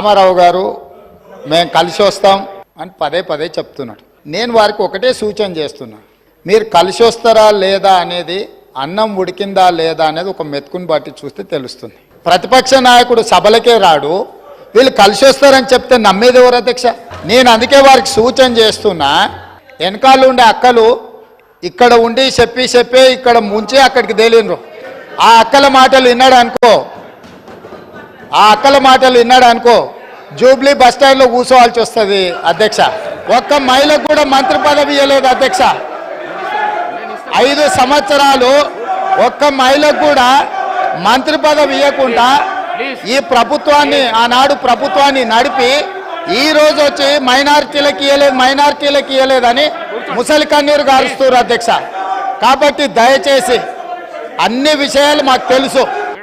రామారావు గారు మేము కలిసి వస్తాం అని పదే పదే చెప్తున్నాడు. నేను వారికి ఒకటే సూచన చేస్తున్నా. మీరు కలిసి వస్తారా లేదా అనేది అన్నం ఉడికిందా లేదా అనేది ఒక మెతుకుని బట్టి చూస్తే తెలుస్తుంది. ప్రతిపక్ష నాయకుడు సభలకే రాడు. వీళ్ళు కలిసి వస్తారని చెప్తే నమ్మేది ఎవరు అధ్యక్ష? నేను అందుకే వారికి సూచన చేస్తున్నా. వెనకాల ఉండే అక్కలు ఇక్కడ ఉండి చెప్పి చెప్పి ఇక్కడ ముంచి అక్కడికి తేలినరు ఆ అక్కల మాటలు విన్నాడు అనుకో ఆ అక్కల మాటలు విన్నాడు అనుకో జూబ్లీ బస్ స్టాండ్లో కూర్చోవాల్సి వస్తుంది అధ్యక్ష. ఒక్క మహిళకు కూడా మంత్రి పదవి ఇవ్వలేదు అధ్యక్ష. ఐదు సంవత్సరాలు ఒక్క మహిళకు కూడా మంత్రి పదవి ఇవ్వకుండా ఈ ప్రభుత్వాన్ని ఆనాడు ప్రభుత్వాన్ని నడిపి ఈ రోజు వచ్చి మైనార్టీలకు ఇవ్వలేదు మైనార్టీలకు ఇవ్వలేదని ముసలి కన్నీరు గారుస్తున్నారు అధ్యక్ష. కాబట్టి దయచేసి అన్ని విషయాలు మాకు తెలుసు.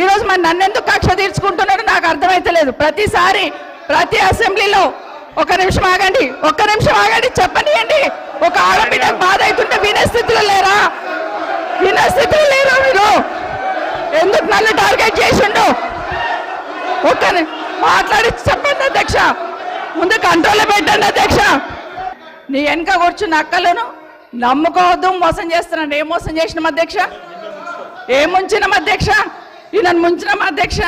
ఈ రోజు మరి నన్ను ఎందుకు కక్ష తీర్చుకుంటున్నాడో నాకు అర్థమైతలేదు. ప్రతిసారి ప్రతి అసెంబ్లీలో ఒక నిమిషం ఆగండి ఒక్క నిమిషం ఆగండి చెప్పనియండి. ఒక ఆడబిడ్డ బాధ అవుతుంటే వినే స్థితిలో లేరా? వినే స్థితిలో లేరా మీరు? ఎందుకు నన్ను టార్గెట్ చేసిండు? ఒక్క మాట్లాడి చెప్పండి అధ్యక్ష. ముందు కంట్రోల్లో పెట్టండి అధ్యక్ష. నీ వెనక కూర్చున్న అక్కలను నమ్ముకోవద్దు మోసం చేస్తున్నాను ఏం మోసం చేసినాం అధ్యక్ష? ఏం ముంచినాం అధ్యక్ష? ఈయనను ముంచినాం అధ్యక్ష.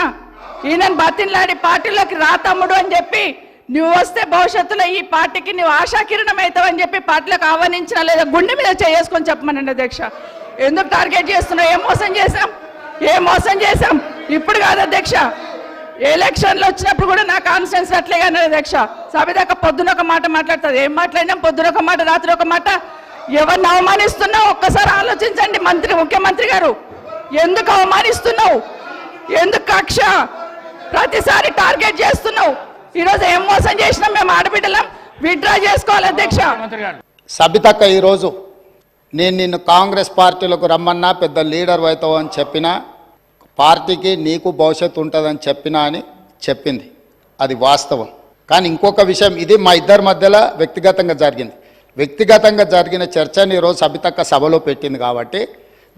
ఈయనను బతిన్లాడి పార్టీలోకి రా తమ్ముడు అని చెప్పి నువ్వు వస్తే భవిష్యత్తులో ఈ పార్టీకి నువ్వు ఆశాకిరణం అవుతావు అని చెప్పి పార్టీలకు ఆహ్వానించిన లేదా గుండె మీద చేసుకొని చెప్పమనండి అధ్యక్ష. ఎందుకు టార్గెట్ చేస్తున్నావు? ఏం మోసం చేశాం? ఏం మోసం చేశాం? ఇప్పుడు కాదు అధ్యక్ష. ఎలక్షన్లు వచ్చినప్పుడు కూడా నా కాన్ఫిడెన్స్ అట్లే కానీ అధ్యక్ష. సభ పొద్దున ఒక మాట మాట్లాడుతుంది. ఏం మాట్లాడినాం? పొద్దున ఒక మాట రాత్రి ఒక మాట. ఎవరిని అవమానిస్తున్నావు? ఒక్కసారి ఆలోచించండి మంత్రి ముఖ్యమంత్రి గారు. ఎందుకు అవమానిస్తున్నావు? ఎందుకు కక్ష? ప్రతిసారి టార్గెట్ చేస్తున్నావు. ఈరోజు ఏం మోసం చేసినాం మేము ఆడబిడ్డలం? విత్డ్రా చేసుకోవాలి అధ్యక్ష. సబితక్క ఈరోజు నేను నిన్ను కాంగ్రెస్ పార్టీలకు రమ్మన్నా పెద్ద లీడర్ అవుతావు అని చెప్పినా పార్టీకి నీకు భవిష్యత్తు ఉంటుందని చెప్పినా అని చెప్పింది. అది వాస్తవం. కానీ ఇంకొక విషయం ఇది మా ఇద్దరి మధ్యలో వ్యక్తిగతంగా జరిగింది. వ్యక్తిగతంగా జరిగిన చర్చని ఈరోజు సబితక్క సభలో పెట్టింది కాబట్టి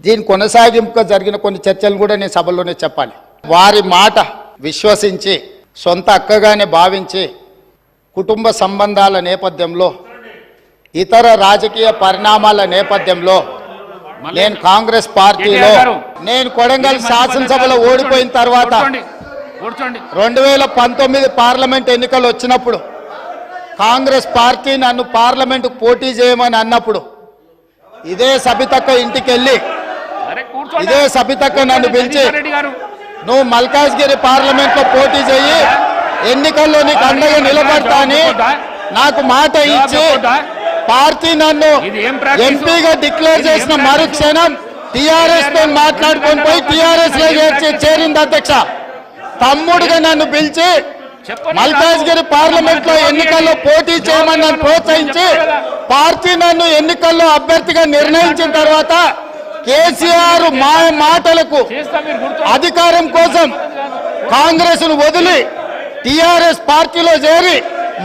దీని కొనసాగింపుగా జరిగిన కొన్ని చర్చలు కూడా నేను సభలోనే చెప్పాలి. వారి మాట విశ్వసించి సొంత అక్కగానే భావించి కుటుంబ సంబంధాల నేపథ్యంలో ఇతర రాజకీయ పరిణామాల నేపథ్యంలో నేను కాంగ్రెస్ పార్టీలో నేను కొడంగల్ శాసనసభలో ఓడిపోయిన తర్వాత రెండు వేల పంతొమ్మిది పార్లమెంట్ ఎన్నికలు వచ్చినప్పుడు కాంగ్రెస్ పార్టీ నన్ను పార్లమెంట్ పోటీ చేయమని అన్నప్పుడు ఇదే సబితక్క ఇంటికి వెళ్ళి ఇదే సబితక్క నన్ను పిలిచి. నువ్వు మల్కాజ్గిరి పార్లమెంట్లో పోటీ చేయి ఎన్నికల్లో నీకు అండగా నిలబడతా అని నాకు మాట ఇచ్చి పార్టీ నన్ను? ఎంపీగా డిక్లేర్ చేసిన? మరుక్షణం టిఆర్ఎస్తో మాట్లాడుకొని పోయి టిఆర్ఎస్లో చేరింది అధ్యక్ష. తమ్ముడుగా నన్ను పిలిచి మల్కాజ్గిరి పార్లమెంట్లో ఎన్నికల్లో పోటీ చేయమని నన్ను ప్రోత్సహించి పార్టీ నన్ను ఎన్నికల్లో అభ్యర్థిగా నిర్ణయించిన తర్వాత కేసీఆర్ మా మాటలకు అధికారం కోసం కాంగ్రెస్ను వదిలి టిఆర్ఎస్ పార్టీలో చేరి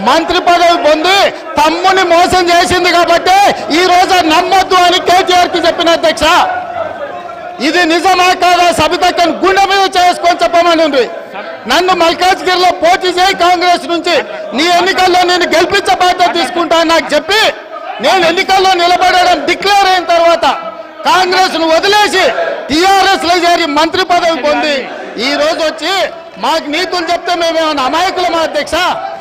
మంత్రి పదవి పొంది తమ్ముని మోసం చేసింది కాబట్టి ఈ రోజు నమ్మొద్దు అని కేటీఆర్కి చెప్పిన అధ్యక్ష. ఇది నిజమా కాదా? సబితక్కని గుండె మీద చేసుకొని చెప్పమని ఉంది. నన్ను మల్కాజ్గిరిలో పోటీ చేయి కాంగ్రెస్ నుంచి. నీ ఎన్నికల్లో నేను గెలిపించే బాధ్యత తీసుకుంటా నాకు చెప్పి నేను ఎన్నికల్లో నిలబడడం డిక్లేర్ అయిన తర్వాత కాంగ్రెస్ను వదిలేసి టిఆర్ఎస్లో చేరి మంత్రి పదవి పొంది ఈ రోజు వచ్చి మాకు నీతులు చెప్తే మేమేమన్నా అమాయకులమా అధ్యక్ష?